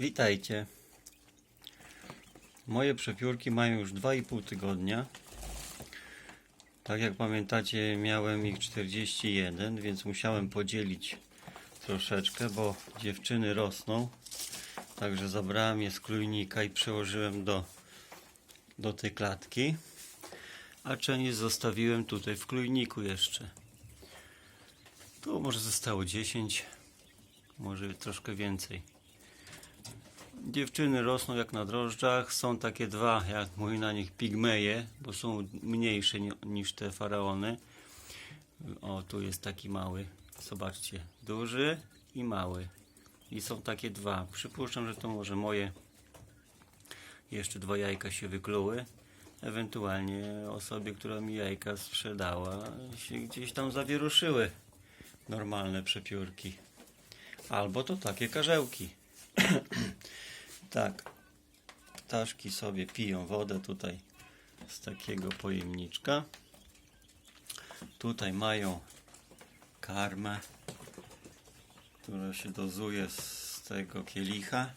Witajcie. Moje przepiórki mają już 2,5 tygodnia. Tak jak pamiętacie, miałem ich 41, więc musiałem podzielić troszeczkę, bo dziewczyny rosną. Także zabrałem je z klujnika i przełożyłem do, do tej klatki. A część zostawiłem tutaj w klujniku jeszcze. Tu może zostało 10, może troszkę więcej. Dziewczyny rosną jak na drożdżach. Są takie dwa, jak mówi na nich, pigmeje, bo są mniejsze ni- niż te faraony. O, tu jest taki mały. Zobaczcie, duży i mały. I są takie dwa. Przypuszczam, że to może moje. Jeszcze dwa jajka się wykluły. Ewentualnie osobie, która mi jajka sprzedała, się gdzieś tam zawieruszyły normalne przepiórki. Albo to takie karzełki. Tak. Ptaszki sobie piją wodę tutaj z takiego pojemniczka. Tutaj mają karmę, która się dozuje z tego kielicha.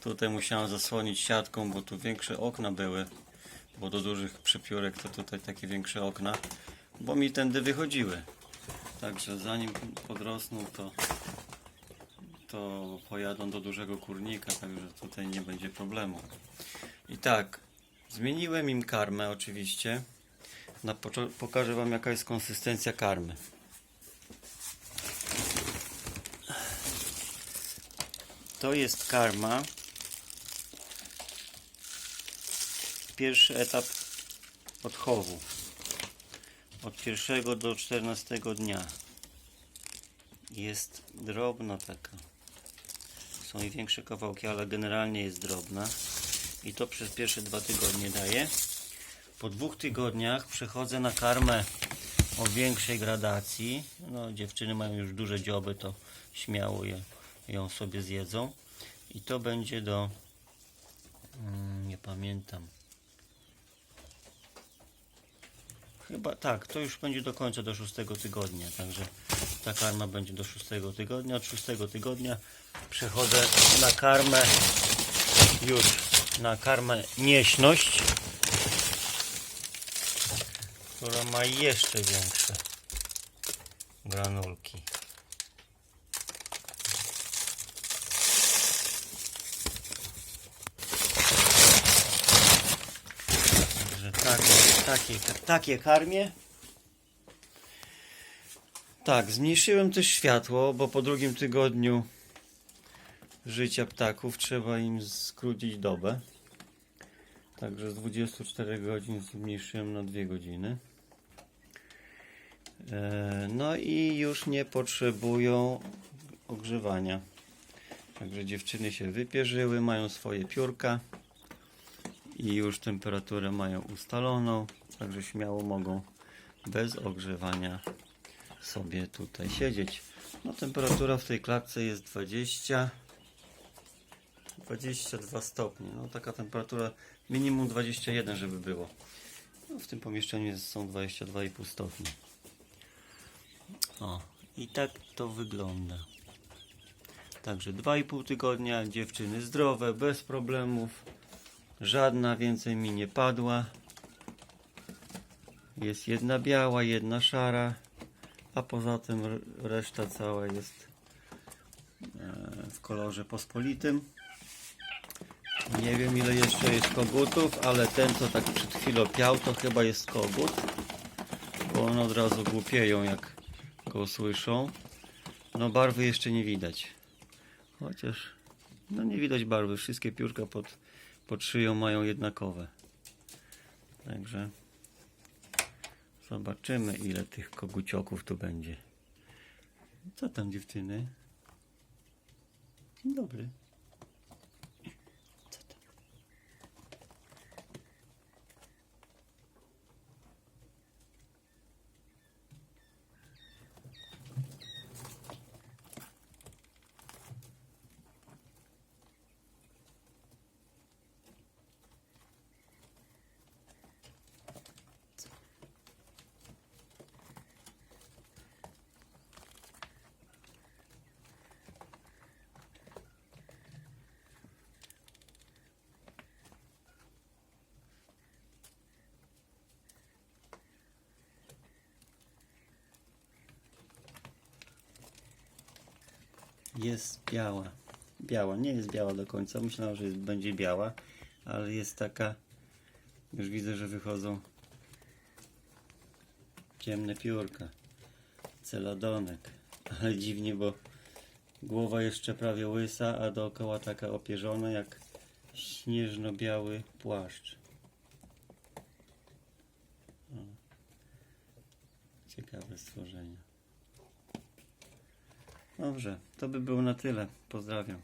Tutaj musiałem zasłonić siatką, bo tu większe okna były, bo do dużych przypiórek to tutaj takie większe okna, bo mi tędy wychodziły. Także zanim podrosną, to to pojadą do dużego kurnika, także tutaj nie będzie problemu. I tak, zmieniłem im karmę oczywiście. Na pokażę Wam jaka jest konsystencja karmy. To jest karma. Pierwszy etap odchowu. Od pierwszego do 14 dnia. Jest drobna taka. Są i większe kawałki, ale generalnie jest drobna. I to przez pierwsze dwa tygodnie daję. Po dwóch tygodniach przechodzę na karmę o większej gradacji. No, dziewczyny mają już duże dzioby, to śmiało je, ją sobie zjedzą. I to będzie do. Mm, nie pamiętam. Chyba tak, to już będzie do końca do szóstego tygodnia, także ta karma będzie do szóstego tygodnia. Od szóstego tygodnia przechodzę na karmę już na karmę nieśność, która ma jeszcze większe granulki. Takie, takie, takie karmię. Tak, zmniejszyłem też światło, bo po drugim tygodniu życia ptaków trzeba im skrócić dobę. Także z 24 godzin zmniejszyłem na 2 godziny. E, No i już nie potrzebują ogrzewania. Także dziewczyny się wypierzyły, mają swoje piórka i już temperaturę mają ustaloną. Także śmiało mogą bez ogrzewania sobie tutaj siedzieć. No temperatura w tej klatce jest 20 22 stopnie. No taka temperatura minimum 21, żeby było. No, w tym pomieszczeniu są 22,5 stopni. O, i tak to wygląda. Także 2,5 tygodnia, dziewczyny zdrowe, bez problemów. Żadna więcej mi nie padła. Jest jedna biała, jedna szara, a poza tym reszta cała jest e, w kolorze pospolitym. Nie wiem ile jeszcze jest kogutów, ale ten co tak przed chwilą piał to chyba jest kogut. Bo one od razu głupieją jak go słyszą. No barwy jeszcze nie widać. Chociaż no nie widać barwy. Wszystkie piórka pod, pod szyją mają jednakowe. Także zobaczymy ile tych kogucioków tu będzie. Co tam dziewczyny? Dzień dobry. Jest biała. Biała, nie jest biała do końca. Myślałem, że jest, będzie biała, ale jest taka. Już widzę, że wychodzą ciemne piórka. Celadonek. Ale dziwnie, bo głowa jeszcze prawie łysa, a dookoła taka opierzona jak śnieżno-biały płaszcz. Ciekawe stworzenie. Dobrze, to by było na tyle. Pozdrawiam.